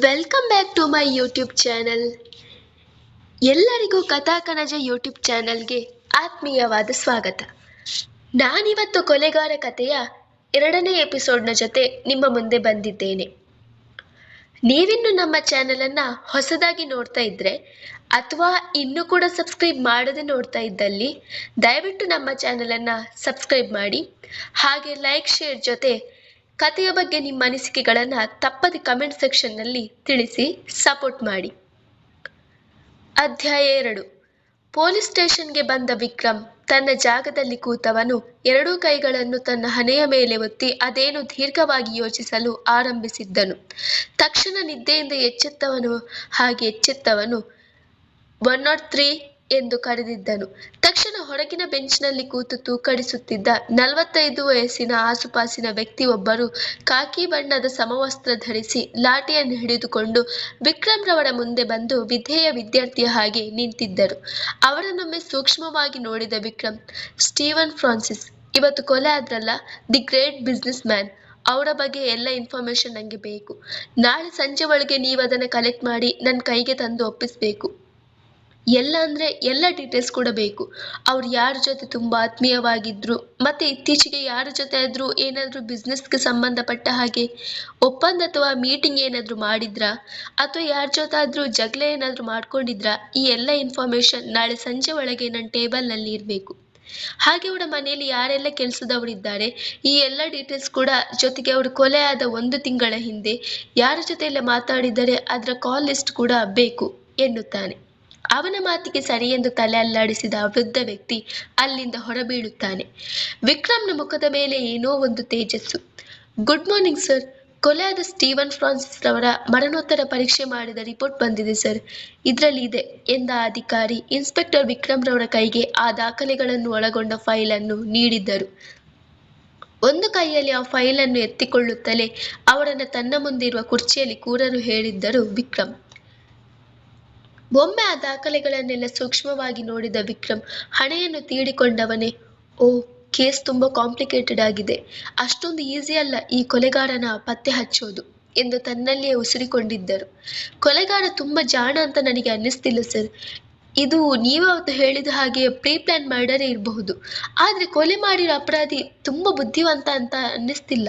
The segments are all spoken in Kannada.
Welcome back to my YouTube channel ಎಲ್ಲರಿಗೂ ಕಥಾಕನಜ ಯೂಟ್ಯೂಬ್ ಚಾನಲ್ಗೆ ಆತ್ಮೀಯವಾದ ಸ್ವಾಗತ. ನಾನಿವತ್ತು ಕೊಲೆಗಾರ ಕಥೆಯ ಎರಡನೇ ಎಪಿಸೋಡ್ನ ಜೊತೆ ನಿಮ್ಮ ಮುಂದೆ ಬಂದಿದ್ದೇನೆ. ನೀವಿನ್ನು ನಮ್ಮ ಚಾನಲನ್ನು ಹೊಸದಾಗಿ ನೋಡ್ತಾ ಇದ್ದರೆ ಅಥವಾ ಇನ್ನೂ ಕೂಡ ಸಬ್ಸ್ಕ್ರೈಬ್ ಮಾಡದೆ ನೋಡ್ತಾ ಇದ್ದಲ್ಲಿ, ದಯವಿಟ್ಟು ನಮ್ಮ ಚಾನಲನ್ನು ಸಬ್ಸ್ಕ್ರೈಬ್ ಮಾಡಿ, ಹಾಗೆ ಲೈಕ್ ಶೇರ್ ಜೊತೆ ಕಥೆಯ ಬಗ್ಗೆ ನಿಮ್ಮ ಅನಿಸಿಕೆಗಳನ್ನು ತಪ್ಪದೆ ಕಮೆಂಟ್ ಸೆಕ್ಷನ್ನಲ್ಲಿ ತಿಳಿಸಿ ಸಪೋರ್ಟ್ ಮಾಡಿ. ಅಧ್ಯಾಯ ಎರಡು. ಪೊಲೀಸ್ ಸ್ಟೇಷನ್ಗೆ ಬಂದ ವಿಕ್ರಮ್ ತನ್ನ ಜಾಗದಲ್ಲಿ ಕೂತವನು ಎರಡೂ ಕೈಗಳನ್ನು ತನ್ನ ಹಣೆಯ ಮೇಲೆ ಒತ್ತಿ ಅದೇನು ದೀರ್ಘವಾಗಿ ಯೋಚಿಸಲು ಆರಂಭಿಸಿದ್ದನು. ತಕ್ಷಣ ನಿದ್ದೆಯಿಂದ ಎಚ್ಚೆತ್ತವನು ಹಾಗೆ ಎಚ್ಚೆತ್ತವನು ಒನ್ ನಾಟ್ ತ್ರೀ ಎಂದು ಕರೆದಿದ್ದನು. ತಕ್ಷಣ ಹೊರಗಿನ ಬೆಂಚ್ನಲ್ಲಿ ಕೂತು ತೂಕಡಿಸುತ್ತಿದ್ದ ನಲವತ್ತೈದು ವಯಸ್ಸಿನ ಆಸುಪಾಸಿನ ವ್ಯಕ್ತಿಯೊಬ್ಬರು ಕಾಕಿ ಬಣ್ಣದ ಸಮವಸ್ತ್ರ ಧರಿಸಿ ಲಾಠಿಯನ್ನು ಹಿಡಿದುಕೊಂಡು ವಿಕ್ರಮ್ ರವರ ಮುಂದೆ ಬಂದು ವಿಧೇಯ ವಿದ್ಯಾರ್ಥಿಯ ಹಾಗೆ ನಿಂತಿದ್ದರು. ಅವರನ್ನೊಮ್ಮೆ ಸೂಕ್ಷ್ಮವಾಗಿ ನೋಡಿದ ವಿಕ್ರಮ್, ಸ್ಟೀವನ್ ಫ್ರಾನ್ಸಿಸ್, ಇವತ್ತು ಕೊಲೆ ಆದ್ರಲ್ಲ? ದಿ ಗ್ರೇಟ್ ಬಿಸ್ನೆಸ್ ಮ್ಯಾನ್ ಅವರ ಬಗ್ಗೆ ಎಲ್ಲ ಇನ್ಫಾರ್ಮೇಶನ್ ನನಗೆ ಬೇಕು. ನಾಳೆ ಸಂಜೆ ಒಳಗೆ ನೀವು ಅದನ್ನು ಕಲೆಕ್ಟ್ ಮಾಡಿ ನನ್ನ ಕೈಗೆ ತಂದು ಒಪ್ಪಿಸಬೇಕು. ಎಲ್ಲ ಅಂದರೆ ಎಲ್ಲ ಡೀಟೇಲ್ಸ್ ಕೂಡ ಬೇಕು. ಅವ್ರು ಯಾರ ಜೊತೆ ತುಂಬ ಆತ್ಮೀಯವಾಗಿದ್ದರು ಮತ್ತು ಇತ್ತೀಚೆಗೆ ಯಾರ ಜೊತೆ ಆದರೂ ಏನಾದರೂ ಬಿಸ್ನೆಸ್ಗೆ ಸಂಬಂಧಪಟ್ಟ ಹಾಗೆ ಒಪ್ಪಂದ ಅಥವಾ ಮೀಟಿಂಗ್ ಏನಾದರೂ ಮಾಡಿದ್ರಾ? ಅಥವಾ ಯಾರ ಜೊತೆ ಆದರೂ ಜಗಳ ಏನಾದರೂ ಮಾಡ್ಕೊಂಡಿದ್ರಾ? ಈ ಎಲ್ಲ ಇನ್ಫಾರ್ಮೇಷನ್ ನಾಳೆ ಸಂಜೆ ಒಳಗೆ ನನ್ನ ಟೇಬಲ್ನಲ್ಲಿ ಇರಬೇಕು. ಹಾಗೆ ಅವರ ಮನೆಯಲ್ಲಿ ಯಾರೆಲ್ಲ ಕೆಲಸದವರಿದ್ದಾರೆ ಈ ಎಲ್ಲ ಡೀಟೇಲ್ಸ್ ಕೂಡ ಜೊತೆಗೆ ಅವರು ಕೊಲೆ ಆದ ಒಂದು ತಿಂಗಳ ಹಿಂದೆ ಯಾರ ಜೊತೆ ಎಲ್ಲ ಮಾತಾಡಿದ್ದಾರೆ, ಅದರ ಕಾಲ್ ಲಿಸ್ಟ್ ಕೂಡ ಬೇಕು ಎನ್ನುತ್ತಾನೆ. ಅವನ ಮಾತಿಗೆ ಸರಿ ಎಂದು ತಲೆ ಅಲ್ಲಾಡಿಸಿದ ವೃದ್ಧ ವ್ಯಕ್ತಿ ಅಲ್ಲಿಂದ ಹೊರಬೀಳುತ್ತಾನೆ. ವಿಕ್ರಮ್ನ ಮುಖದ ಮೇಲೆ ಏನೋ ಒಂದು ತೇಜಸ್ಸು. ಗುಡ್ ಮಾರ್ನಿಂಗ್ ಸರ್ ಕೊಲೆಯಾದ ಸ್ಟೀವನ್ ಫ್ರಾನ್ಸಿಸ್ ರವರ ಮರಣೋತ್ತರ ಪರೀಕ್ಷೆ ಮಾಡಿದ ರಿಪೋರ್ಟ್ ಬಂದಿದೆ ಸರ್ ಇದರಲ್ಲಿ ಇದೆ, ಎಂದ ಅಧಿಕಾರಿ. ಇನ್ಸ್ಪೆಕ್ಟರ್ ವಿಕ್ರಮ್ ರವರ ಕೈಗೆ ಆ ದಾಖಲೆಗಳನ್ನು ಒಳಗೊಂಡ ಫೈಲನ್ನು ನೀಡಿದ್ದರು. ಒಂದು ಕೈಯಲ್ಲಿ ಆ ಫೈಲನ್ನು ಎತ್ತಿಕೊಳ್ಳುತ್ತಲೇ ಅವರನ್ನು ತನ್ನ ಮುಂದಿರುವ ಕುರ್ಚಿಯಲ್ಲಿ ಕೂರಲು ಹೇಳಿದ್ದರು ವಿಕ್ರಮ್. ಒಮ್ಮೆ ಆ ದಾಖಲೆಗಳನ್ನೆಲ್ಲ ಸೂಕ್ಷ್ಮವಾಗಿ ನೋಡಿದ ವಿಕ್ರಮ್ ಹಣೆಯನ್ನು ತೀಡಿಕೊಂಡವನೇ, ಓ, ಕೇಸ್ ತುಂಬ ಕಾಂಪ್ಲಿಕೇಟೆಡ್ ಆಗಿದೆ. ಅಷ್ಟೊಂದು ಈಸಿ ಅಲ್ಲ ಈ ಕೊಲೆಗಾರನ ಪತ್ತೆ ಹಚ್ಚೋದು, ಎಂದು ತನ್ನಲ್ಲಿಯೇ ಉಸಿರಿಕೊಂಡಿದ್ದರು. ಕೊಲೆಗಾರ ತುಂಬ ಜಾಣ ಅಂತ ನನಗೆ ಅನ್ನಿಸ್ತಿಲ್ಲ ಸರ್. ಇದು ನೀವು ಅವತ್ತು ಹೇಳಿದ ಹಾಗೆ ಪ್ರೀ ಪ್ಲಾನ್ ಮರ್ಡರೇ ಇರಬಹುದು. ಆದರೆ ಕೊಲೆ ಮಾಡಿರೋ ಅಪರಾಧಿ ತುಂಬ ಬುದ್ಧಿವಂತ ಅಂತ ಅನ್ನಿಸ್ತಿಲ್ಲ.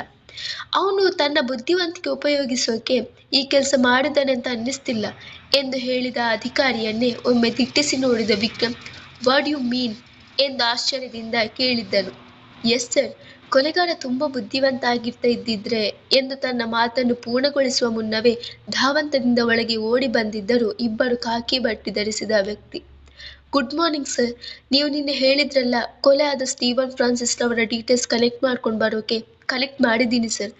ಅವನು ತನ್ನ ಬುದ್ಧಿವಂತಿಕೆ ಉಪಯೋಗಿಸೋಕೆ ಈ ಕೆಲಸ ಮಾಡಿದ್ದಾನೆ ಅಂತ ಅನ್ನಿಸ್ತಿಲ್ಲ ಎಂದು ಹೇಳಿದ ಅಧಿಕಾರಿಯನ್ನೇ ಒಮ್ಮೆ ದಿಟ್ಟಿಸಿ ನೋಡಿದ ವಿಕ್ರಮ್ ವಾಟ್ ಯು ಮೀನ್ ಎಂದು ಆಶ್ಚರ್ಯದಿಂದ ಕೇಳಿದ್ದನು. ಎಸ್ ಸರ್ ಕೊಲೆಗಾರ ತುಂಬ ಬುದ್ಧಿವಂತ ಆಗಿರ್ತಾ ಇದ್ದಿದ್ರೆ ಎಂದು ತನ್ನ ಮಾತನ್ನು ಪೂರ್ಣಗೊಳಿಸುವ ಮುನ್ನವೇ ಧಾವಂತದಿಂದ ಒಳಗೆ ಓಡಿ ಬಂದಿದ್ದರು ಇಬ್ಬರು ಕಾಕಿ ಬಟ್ಟೆ ಧರಿಸಿದ ವ್ಯಕ್ತಿ. ಗುಡ್ ಮಾರ್ನಿಂಗ್ ಸರ್ ನೀವು ನಿನ್ನೆ ಹೇಳಿದ್ರಲ್ಲ, ಕೊಲೆ ಆದ ಸ್ಟೀವನ್ ಫ್ರಾನ್ಸಿಸ್ ಅವರ ಡೀಟೇಲ್ಸ್ ಕಲೆಕ್ಟ್ ಮಾಡ್ಕೊಂಡು ಬರೋಕೆ. ಕಲೆಕ್ಟ್ ಮಾಡಿದ್ದೀನಿ ಸರ್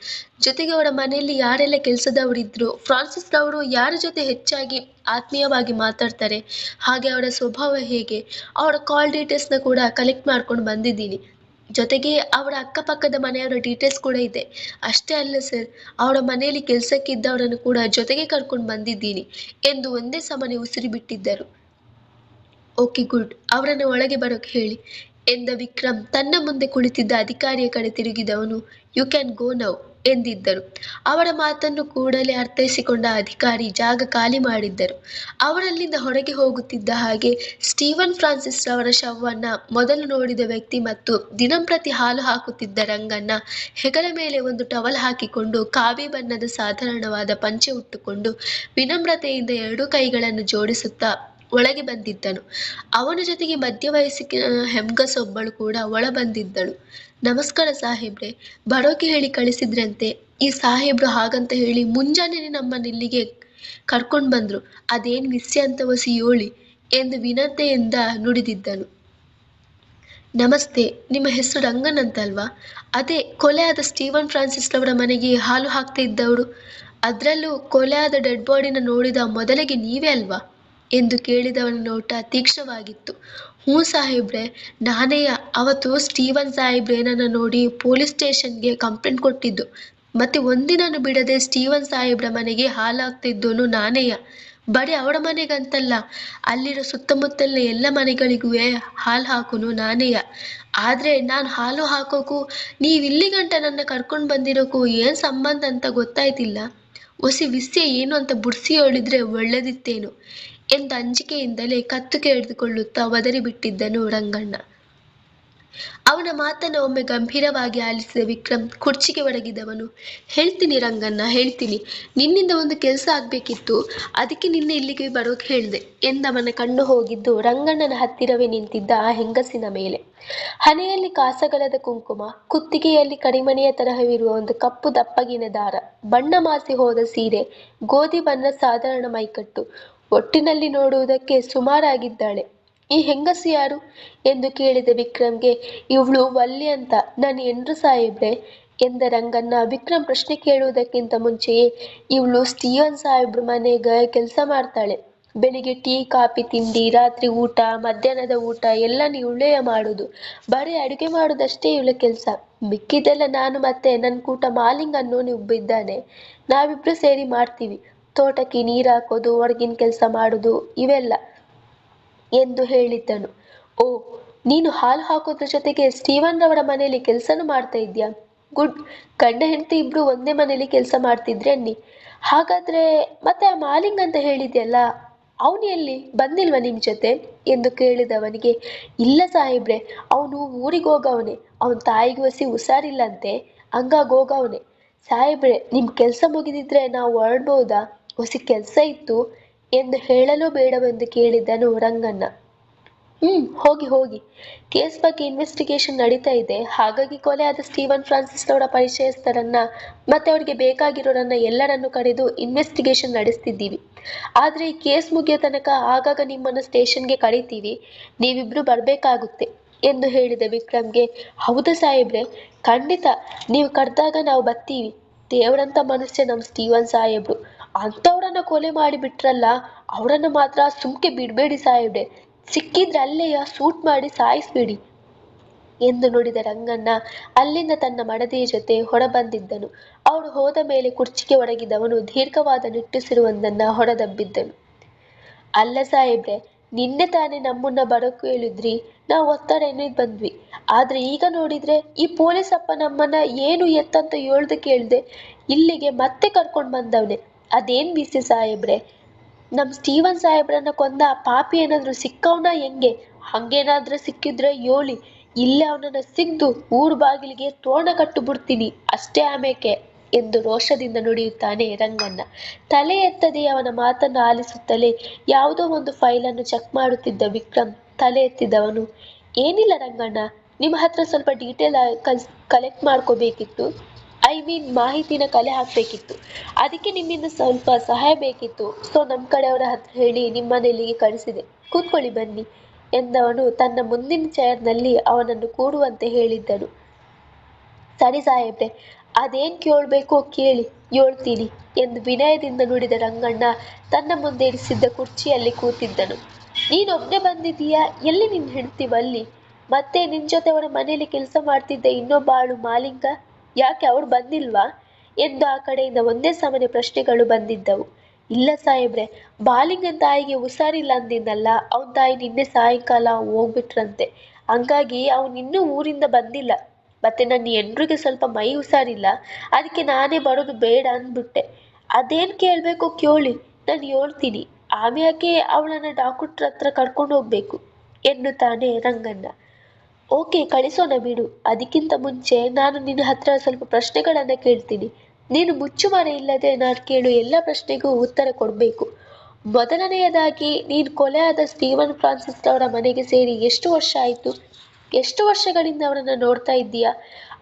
ಜೊತೆಗೆ ಅವರ ಮನೆಯಲ್ಲಿ ಯಾರೆಲ್ಲ ಕೆಲಸದವರಿದ್ರು ಫ್ರಾನ್ಸಿಸ್ ರವರು ಯಾರ ಜೊತೆ ಹೆಚ್ಚಾಗಿ ಆತ್ಮೀಯವಾಗಿ ಮಾತಾಡ್ತಾರೆ, ಹಾಗೆ ಅವರ ಸ್ವಭಾವ ಹೇಗೆ, ಅವರ ಕಾಲ್ ಡೀಟೇಲ್ಸ್ನ ಕೂಡ ಕಲೆಕ್ಟ್ ಮಾಡ್ಕೊಂಡು ಬಂದಿದ್ದೀನಿ. ಜೊತೆಗೆ ಅವರ ಅಕ್ಕಪಕ್ಕದ ಮನೆಯವರ ಡೀಟೇಲ್ಸ್ ಕೂಡ ಇದೆ. ಅಷ್ಟೇ ಅಲ್ಲ ಸರ್ ಅವರ ಮನೆಯಲ್ಲಿ ಕೆಲಸಕ್ಕಿದ್ದವರನ್ನು ಕೂಡ ಜೊತೆಗೆ ಕರ್ಕೊಂಡು ಬಂದಿದ್ದೀನಿ ಎಂದು ಒಂದೇ ಸಮನೆ ಉಸಿರು ಬಿಟ್ಟಿದ್ದರು. ಓಕೆ ಗುಡ್ ಅವರನ್ನು ಒಳಗೆ ಬರೋಕೆ ಹೇಳಿ. ಎಂದ ವಿಕ್ರಮ್ ತನ್ನ ಮುಂದೆ ಕುಳಿತಿದ್ದ ಅಧಿಕಾರಿಯ ಕಡೆ ತಿರುಗಿದವನು ಯು ಕ್ಯಾನ್ ಗೋ ನೌ ಎಂದಿದ್ದರು. ಅವರ ಮಾತನ್ನು ಕೂಡಲೇ ಅರ್ಥೈಸಿಕೊಂಡ ಅಧಿಕಾರಿ ಜಾಗ ಖಾಲಿ ಮಾಡಿದ್ದರು. ಅವರಲ್ಲಿಂದ ಹೊರಗೆ ಹೋಗುತ್ತಿದ್ದ ಹಾಗೆ ಸ್ಟೀವನ್ ಫ್ರಾನ್ಸಿಸ್ ರವರ ಶವವನ್ನ ಮೊದಲು ನೋಡಿದ ವ್ಯಕ್ತಿ ಮತ್ತು ದಿನಂಪ್ರತಿ ಹಾಲು ಹಾಕುತ್ತಿದ್ದ ರಂಗನ್ನ ಹೆಗಲ ಮೇಲೆ ಒಂದು ಟವಲ್ ಹಾಕಿಕೊಂಡು ಕಾವಿ ಬಣ್ಣದ ಸಾಧಾರಣವಾದ ಪಂಚೆ ಉಟ್ಟುಕೊಂಡು ವಿನಮ್ರತೆಯಿಂದ ಎರಡೂ ಕೈಗಳನ್ನು ಜೋಡಿಸುತ್ತಾ ಒಳಗೆ ಬಂದಿದ್ದನು. ಅವನ ಜೊತೆಗೆ ಮಧ್ಯ ವಯಸ್ಸಿನ ಹೆಂಗಸೊಬ್ಬಳು ಕೂಡ ಒಳ ಬಂದಿದ್ದಳು. ನಮಸ್ಕಾರ ಸಾಹೇಬ್ರೆ, ಬರೋಕೆ ಹೇಳಿ ಕಳಿಸಿದ್ರಂತೆ. ಈ ಸಾಹೇಬ್ರು ಹಾಗಂತ ಹೇಳಿ ಮುಂಜಾನೆ ನಮ್ಮನ್ನ ಇಲ್ಲಿಗೆ ಕರ್ಕೊಂಡು ಬಂದ್ರು. ಅದೇನ್ ವಿಷಯ ಅಂತ ವಸಿಯೋಳಿ ಎಂದು ವಿನತೆಯಿಂದ ನುಡಿದಿದ್ದನು. ನಮಸ್ತೆ, ನಿಮ್ಮ ಹೆಸರು ರಂಗನ್ ಅಂತಲ್ವಾ? ಅದೇ, ಕೊಲೆ ಆದ ಸ್ಟೀವನ್ ಫ್ರಾನ್ಸಿಸ್ ಅವರ ಮನೆಗೆ ಹಾಲು ಹಾಕ್ತಾ ಇದ್ದವರು. ಅದರಲ್ಲೂ ಕೊಲೆ ಆದ ಡೆಡ್ ಬಾಡಿನ ನೋಡಿದ ಮೊದಲಿಗೆ ನೀವೇ ಅಲ್ವಾ? ಎಂದು ಕೇಳಿದವನ ನೋಟ ತೀಕ್ಷ್ಣವಾಗಿತ್ತು. ಹ್ಞೂ ಸಾಹೇಬ್ರೆ, ನಾನೇ ಅವತ್ತು ಸ್ಟೀವನ್ ಸಾಹೇಬ್ರೆ ನನ್ನ ನೋಡಿ ಪೊಲೀಸ್ ಸ್ಟೇಷನ್ಗೆ ಕಂಪ್ಲೇಂಟ್ ಕೊಟ್ಟಿದ್ದು. ಮತ್ತೆ ಒಂದಿನನು ಬಿಡದೆ ಸ್ಟೀವನ್ ಸಾಹೇಬ್ರ ಮನೆಗೆ ಹಾಲಾಗ್ತಿದ್ದೋನು ನಾನೇಯ? ಬರೀ ಅವಳ ಮನೆಗಂತಲ್ಲ, ಅಲ್ಲಿರೋ ಸುತ್ತಮುತ್ತಲಿನ ಎಲ್ಲ ಮನೆಗಳಿಗೂ ಹಾಲು ಹಾಕುನು ನಾನೇಯ? ಆದರೆ ನಾನು ಹಾಲು ಹಾಕೋಕ್ಕೂ ನೀವು ಇಲ್ಲಿ ಗಂಟ ನನ್ನ ಕರ್ಕೊಂಡು ಬಂದಿರೋಕ್ಕೂ ಏನು ಸಂಬಂಧ ಅಂತ ಗೊತ್ತಾಯ್ತಿಲ್ಲ? ಒಸಿ ವಿಷಯ ಏನು ಅಂತ ಬುಡ್ಸಿ ಹೇಳಿದ್ರೆ ಒಳ್ಳೆದಿತ್ತೇನು? ಎಂದ ಅಂಜಿಕೆಯಿಂದಲೇ ಕತ್ತು ಒದರಿ ಬಿಟ್ಟಿದ್ದನು ರಂಗಣ್ಣ. ಅವನ ಮಾತನ್ನು ಒಮ್ಮೆ ಗಂಭೀರವಾಗಿ ಆಲಿಸಿದ ವಿಕ್ರಮ್ ಕುರ್ಚಿಗೆ ಒಡಗಿದವನು ಹೇಳ್ತೀನಿ ರಂಗಣ್ಣ, ಹೇಳ್ತೀನಿ. ನಿನ್ನಿಂದ ಒಂದು ಕೆಲಸ ಆಗ್ಬೇಕಿತ್ತು. ಅದಕ್ಕೆ ನಿನ್ನೆ ಇಲ್ಲಿಗೆ ಬರೋಕೆ ಹೇಳಿದೆ, ಎಂದವನ ಕಣ್ಣು ಹೋಗಿದ್ದು ರಂಗಣ್ಣನ ಹತ್ತಿರವೇ ನಿಂತಿದ್ದ ಆ ಹೆಂಗಸಿನ ಮೇಲೆ. ಹಣೆಯಲ್ಲಿ ಕಾಸಗಳದ ಕುಂಕುಮ, ಕುತ್ತಿಗೆಯಲ್ಲಿ ಕಡಿಮಣೆಯ ತರಹವಿರುವ ಒಂದು ಕಪ್ಪು ದಪ್ಪಗಿನ ದಾರ, ಬಣ್ಣ ಮಾಸಿ ಹೋದ ಸೀರೆ, ಗೋಧಿ ಬಣ್ಣ ಸಾಧಾರಣ ಮೈಕಟ್ಟು ಒಟ್ಟಿನಲ್ಲಿ ನೋಡುವುದಕ್ಕೆ ಸುಮಾರಾಗಿದ್ದಾಳೆ. ಈ ಹೆಂಗಸು ಯಾರು? ಎಂದು ಕೇಳಿದ ವಿಕ್ರಮ್ಗೆ, ಇವಳು ವಲ್ಲಿ ಅಂತ. ನನ್ನ ಎಂಡ್ರು ಸಾಹೇಬ್ರೆ? ಎಂದ ರಂಗನ್ನ ವಿಕ್ರಮ್ ಪ್ರಶ್ನೆ ಕೇಳುವುದಕ್ಕಿಂತ ಮುಂಚೆಯೇ, ಇವಳು ಸ್ಟೀವನ್ ಸಾಹೇಬ್ರ ಮನೆಗೆ ಕೆಲಸ ಮಾಡ್ತಾಳೆ. ಬೆಳಿಗ್ಗೆ ಟೀ, ಕಾಫಿ ತಿಂಡಿ, ರಾತ್ರಿ ಊಟ, ಮಧ್ಯಾಹ್ನದ ಊಟ ಎಲ್ಲ ಇವಳೇ ಮಾಡುದು. ಬರೀ ಅಡುಗೆ ಮಾಡೋದಷ್ಟೇ ಇವಳ ಕೆಲಸ. ಮಿಕ್ಕಿದೆಲ್ಲ ನಾನು ಮತ್ತೆ ನನ್ನ ಕೂಟ ಮಾಲಿಂಗ್ ಅನ್ನೋನು ಒಬ್ಬ ಇದ್ದಾನೆ ನಾವಿಬ್ರು ಸೇರಿ ಮಾಡ್ತೀವಿ. ತೋಟಕ್ಕೆ ನೀರು ಹಾಕೋದು, ಹೊರಗಿನ ಕೆಲಸ ಮಾಡೋದು, ಇವೆಲ್ಲ ಎಂದು ಹೇಳಿದ್ದನು. ಓ, ನೀನು ಹಾಲು ಹಾಕೋದ್ರ ಜೊತೆಗೆ ಸ್ಟೀವನ್ ರವರ ಮನೆಯಲ್ಲಿ ಕೆಲಸನೂ ಮಾಡ್ತಾ ಇದ್ಯಾ? ಗುಡ್, ಗಂಡ ಹೆಂಡತಿ ಇಬ್ರು ಒಂದೇ ಮನೆಯಲ್ಲಿ ಕೆಲಸ ಮಾಡ್ತಿದ್ರೆ ಅನ್ನಿ. ಹಾಗಾದ್ರೆ ಮತ್ತೆ ಆ ಮಾಲಿಂಗ್ ಅಂತ ಹೇಳಿದ್ಯಲ್ಲ, ಅವನು ಎಲ್ಲಿ? ಬಂದಿಲ್ವ ನಿಮ್ಮ ಜೊತೆ? ಎಂದು ಕೇಳಿದವನಿಗೆ, ಇಲ್ಲ ಸಾಹೇಬ್ರೆ, ಅವನು ಊರಿಗೆ ಹೋಗವನೆ. ಅವನ ತಾಯಿಗೆ ಹೊಸಿ ಹುಷಾರಿಲ್ಲಂತೆ, ಹಂಗಾಗಿ ಹೋಗವನೆ. ಸಾಹೇಬ್ರೆ ನಿಮ್ಮ ಕೆಲಸ ಮುಗಿದಿದ್ರೆ ನಾವು ಹೊರಡ್ಬೋದಾ? ಹೊಸಿ ಕೆಲ್ಸ ಇತ್ತು ಎಂದು ಹೇಳಲು ಬೇಡವೆಂದು ಕೇಳಿದ್ದನು ರಂಗಣ್ಣ. ಹ್ಮ್, ಹೋಗಿ ಹೋಗಿ. ಕೇಸ್ ಬಗ್ಗೆ ಇನ್ವೆಸ್ಟಿಗೇಷನ್ ನಡೀತಾ ಇದೆ. ಹಾಗಾಗಿ ಕೊಲೆ ಆದ ಸ್ಟೀವನ್ ಫ್ರಾನ್ಸಿಸ್ ಅವರ ಪರಿಚಯಸ್ಥರನ್ನ ಮತ್ತೆ ಅವರಿಗೆ ಬೇಕಾಗಿರೋರನ್ನ ಎಲ್ಲರನ್ನು ಕರೆದು ಇನ್ವೆಸ್ಟಿಗೇಷನ್ ನಡೆಸ್ತಿದ್ದೀವಿ. ಆದ್ರೆ ಈ ಕೇಸ್ ಮುಗಿಯೋ ತನಕ ಆಗಾಗ ನಿಮ್ಮನ್ನು ಸ್ಟೇಷನ್ಗೆ ಕರಿತೀವಿ. ನೀವಿಬ್ರು ಬರ್ಬೇಕಾಗುತ್ತೆ ಎಂದು ಹೇಳಿದ ವಿಕ್ರಮ್ಗೆ, ಹೌದಾ ಸಾಹೇಬ್ರೆ? ಖಂಡಿತ. ನೀವು ಕರೆದಾಗ ನಾವು ಬರ್ತೀವಿ. ದೇವರಂತ ಮನುಷ್ಯ ನಮ್ಮ ಸ್ಟೀವನ್ ಸಾಹೇಬ್ರು. ಅಂಥವ್ರನ್ನ ಕೊಲೆ ಮಾಡಿಬಿಟ್ರಲ್ಲ, ಅವರನ್ನು ಮಾತ್ರ ಸುಮ್ಕೆ ಬಿಡಬೇಡಿ ಸಾಹೇಬ್ರೆ. ಸಿಕ್ಕಿದ್ರೆ ಅಲ್ಲೆಯ ಸೂಟ್ ಮಾಡಿ ಸಾಯಿಸ್ಬಿಡಿ ಎಂದು ನುಡಿದ ರಂಗಣ್ಣ ಅಲ್ಲಿಂದ ತನ್ನ ಮಡದಿಯ ಜೊತೆ ಹೊರಬಂದಿದ್ದನು. ಅವಳು ಹೋದ ಮೇಲೆ ಕುರ್ಚಿಗೆ ಒಡಗಿದವನು ದೀರ್ಘವಾದ ನಿಟ್ಟುಸಿರುವಂದನ್ನ ಹೊರದಬ್ಬಿದ್ದನು. ಅಲ್ಲ ಸಾಹೇಬ್ರೆ, ನಿನ್ನೆ ತಾನೇ ನಮ್ಮನ್ನ ಬರಕು ಹೇಳಿದ್ರಿ, ನಾವು ಒತ್ತಡ ಬಂದ್ವಿ. ಆದ್ರೆ ಈಗ ನೋಡಿದ್ರೆ ಈ ಪೊಲೀಸ್ ಅಪ್ಪ ನಮ್ಮನ್ನ ಏನು ಎತ್ತಂತ ಹೇಳ್ದೆ ಕೇಳ್ದೆ, ಇಲ್ಲಿಗೆ ಮತ್ತೆ ಕರ್ಕೊಂಡು ಬಂದವನೆ. ಅದೇನ್ ಬಿಸಿ ಸಾಹೇಬ್ರೆ? ನಮ್ ಸ್ಟೀವನ್ ಸಾಹೇಬ್ರನ್ನ ಕೊಂದ ಪಾಪಿ ಏನಾದ್ರು ಸಿಕ್ಕವನ ಹೆಂಗೆ? ಹಂಗೇನಾದ್ರೂ ಸಿಕ್ಕಿದ್ರೆ ಯೋಳಿ ಇಲ್ಲೇ ಅವನನ್ನ ಸಿಗ್ದು ಊರ್ ಬಾಗಿಲಿಗೆ ತೋಣ ಕಟ್ಟು ಬಿಡ್ತೀನಿ ಅಷ್ಟೇ ಆಮೇಕೆ ಎಂದು ರೋಷದಿಂದ ನುಡಿಯುತ್ತಾನೆ ರಂಗಣ್ಣ. ತಲೆ ಎತ್ತದೆ ಅವನ ಮಾತನ್ನು ಆಲಿಸುತ್ತಲೇ ಯಾವುದೋ ಒಂದು ಫೈಲನ್ನು ಚೆಕ್ ಮಾಡುತ್ತಿದ್ದ ವಿಕ್ರಮ್ ತಲೆ ಎತ್ತಿದವನು. ಏನಿಲ್ಲ ರಂಗಣ್ಣ, ನಿಮ್ಮ ಹತ್ರ ಸ್ವಲ್ಪ ಡೀಟೇಲ್ ಕಲ್ ಕಲೆಕ್ಟ್ ಮಾಡ್ಕೋಬೇಕಿತ್ತು. ಐ ಮೀನ್ ಮಾಹಿತಿನ ಕಲೆ ಹಾಕ್ಬೇಕಿತ್ತು. ಅದಕ್ಕೆ ನಿಮ್ಮಿಂದ ಸ್ವಲ್ಪ ಸಹಾಯ ಬೇಕಿತ್ತು. ಸೊ ನಮ್ಮ ಕಡೆಯವರ ಹತ್ರ ಹೇಳಿ ನಿಮ್ಮನ್ನ ಇಲ್ಲಿಗೆ ಕಳಿಸಿದೆ. ಕೂತ್ಕೊಳ್ಳಿ ಬನ್ನಿ ಎಂದವನು ತನ್ನ ಮುಂದಿನ ಚೇರ್ನಲ್ಲಿ ಅವನನ್ನು ಕೂಡುವಂತೆ ಹೇಳಿದ್ದನು. ಸರಿ ಸಾಹೇಬ್ರೆ, ಅದೇನ್ ಕೇಳಬೇಕೋ ಕೇಳಿ ಹೇಳ್ತೀನಿ ಎಂದು ವಿನಯದಿಂದ ನುಡಿದ ರಂಗಣ್ಣ ತನ್ನ ಮುಂದೆ ಇರಿಸಿದ್ದ ಕುರ್ಚಿಯಲ್ಲಿ ಕೂತಿದ್ದನು. ನೀನೊಬ್ಬನೇ ಬಂದಿದೀಯಾ ಎಲ್ಲಿ ನಿನ್ ಹೆಂಡ್ತಿ ಬಲ್ಲಿ ಮತ್ತೆ ನಿನ್ ಜೊತೆ ಅವರ ಮನೆಯಲ್ಲಿ ಕೆಲಸ ಮಾಡ್ತಿದ್ದ ಇನ್ನೊಬ್ಬ ಆಳು ಮಾಲಿಂಗ? ಯಾಕೆ ಅವ್ರು ಬಂದಿಲ್ವಾ? ಎಂದು ಆ ಕಡೆಯಿಂದ ಒಂದೇ ಸಮನೆ ಪ್ರಶ್ನೆಗಳು ಬಂದಿದ್ದವು. ಇಲ್ಲ ಸಾಹೇಬ್ರೆ ಬಾಲಿಂಗನ್ ತಾಯಿಗೆ ಹುಷಾರಿಲ್ಲ ಅಂದಿದ್ದಲ್ಲ, ಅವನ ತಾಯಿ ನಿನ್ನೆ ಸಾಯಂಕಾಲ ಹೋಗ್ಬಿಟ್ರಂತೆ. ಹಂಗಾಗಿ ಅವನು ಇನ್ನೂ ಊರಿಂದ ಬಂದಿಲ್ಲ. ಮತ್ತೆ ನನ್ನ ಎಲ್ರಿಗೆ ಸ್ವಲ್ಪ ಮೈ ಹುಷಾರಿಲ್ಲ, ಅದಕ್ಕೆ ನಾನೇ ಬರೋದು ಬೇಡ ಅಂದ್ಬಿಟ್ಟೆ. ಅದೇನ್ ಕೇಳಬೇಕು ಕೇಳಿ, ನಾನು ಹೇಳ್ತೀನಿ. ಆಮ್ಯಾಕೆ ಅವಳನ್ನ ಡಾಕ್ಟ್ರ್ ಹತ್ರ ಕರ್ಕೊಂಡು ಹೋಗ್ಬೇಕು? ಎನ್ನುತ್ತಾನೆ ರಂಗಣ್ಣ. ಓಕೆ, ಕಳಿಸೋಣ ಬಿಡು. ಅದಕ್ಕಿಂತ ಮುಂಚೆ ನಾನು ನಿನ್ನ ಹತ್ರ ಸ್ವಲ್ಪ ಪ್ರಶ್ನೆಗಳನ್ನು ಕೇಳ್ತೀನಿ. ನೀನು ಮುಚ್ಚುಮರೆ ಇಲ್ಲದೆ ನಾನು ಕೇಳು ಎಲ್ಲ ಪ್ರಶ್ನೆಗೂ ಉತ್ತರ ಕೊಡಬೇಕು. ಮೊದಲನೆಯದಾಗಿ, ನೀನು ಆದ ಸ್ಟೀವನ್ ಫ್ರಾನ್ಸಿಸ್ ಅವರ ಮನೆಗೆ ಸೇರಿ ಎಷ್ಟು ವರ್ಷ ಆಯಿತು? ಎಷ್ಟು ವರ್ಷಗಳಿಂದ ಅವರನ್ನ ನೋಡ್ತಾ ಇದ್ದೀಯಾ?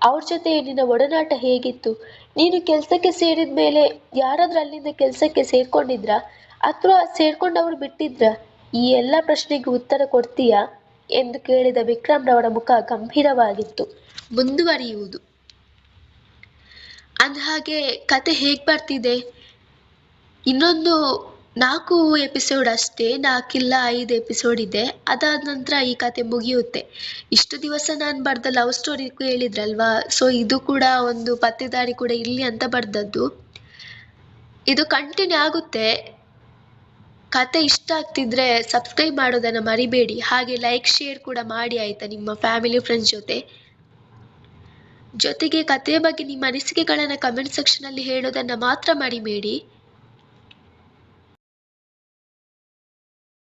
ಅವ್ರ ಜೊತೆ ನಿನ್ನ ಒಡನಾಟ ಹೇಗಿತ್ತು? ನೀನು ಕೆಲಸಕ್ಕೆ ಸೇರಿದ ಮೇಲೆ ಯಾರಾದ್ರೂ ಅಲ್ಲಿಂದ ಕೆಲಸಕ್ಕೆ ಸೇರ್ಕೊಂಡಿದ್ರಾ? ಅಥವಾ ಸೇರ್ಕೊಂಡವ್ರು ಬಿಟ್ಟಿದ್ರ? ಈ ಎಲ್ಲ ಪ್ರಶ್ನೆಗೆ ಉತ್ತರ ಕೊಡ್ತೀಯಾ? ಎಂದು ಕೇಳಿದ ವಿಕ್ರಮ್ರವರ ಮುಖ ಗಂಭೀರವಾಗಿತ್ತು. ಮುಂದುವರಿಯುವುದು. ಅಂದಹಾಗೆ ಕತೆ ಹೇಗೆ ಬರ್ತಿದೆ? ಇನ್ನೊಂದು ನಾಲ್ಕು ಎಪಿಸೋಡ್ ಅಷ್ಟೇ, ನಾಲ್ಕಿಲ್ಲ ಐದು ಎಪಿಸೋಡ್ ಇದೆ. ಅದಾದ ನಂತರ ಈ ಕತೆ ಮುಗಿಯುತ್ತೆ. ಇಷ್ಟು ದಿವಸ ನಾನು ಬರೆದ ಲವ್ ಸ್ಟೋರಿ ಹೇಳಿದ್ರಲ್ವಾ ಸೊ ಇದು ಕೂಡ ಒಂದು ಪತ್ತೆದಾರಿ ಕೂಡ ಇಲ್ಲಿ ಅಂತ ಬರ್ದದ್ದು. ಇದು ಕಂಟಿನ್ಯೂ ಆಗುತ್ತೆ. ಕತೆ ಇಷ್ಟ ಆಗ್ತಿದ್ರೆ ಸಬ್ಸ್ಕ್ರೈಬ್ ಮಾಡೋದನ್ನು ಮರಿಬೇಡಿ. ಹಾಗೆ ಲೈಕ್ ಶೇರ್ ಕೂಡ ಮಾಡಿ ಆಯಿತಾ ನಿಮ್ಮ ಫ್ಯಾಮಿಲಿ ಫ್ರೆಂಡ್ಸ್ ಜೊತೆ. ಜೊತೆಗೆ ಕತೆಯ ಬಗ್ಗೆ ನಿಮ್ಮ ಅನಿಸಿಕೆಗಳನ್ನು ಕಮೆಂಟ್ ಸೆಕ್ಷನಲ್ಲಿ ಹೇಳೋದನ್ನು ಮಾತ್ರ ಮರಿಬೇಡಿ.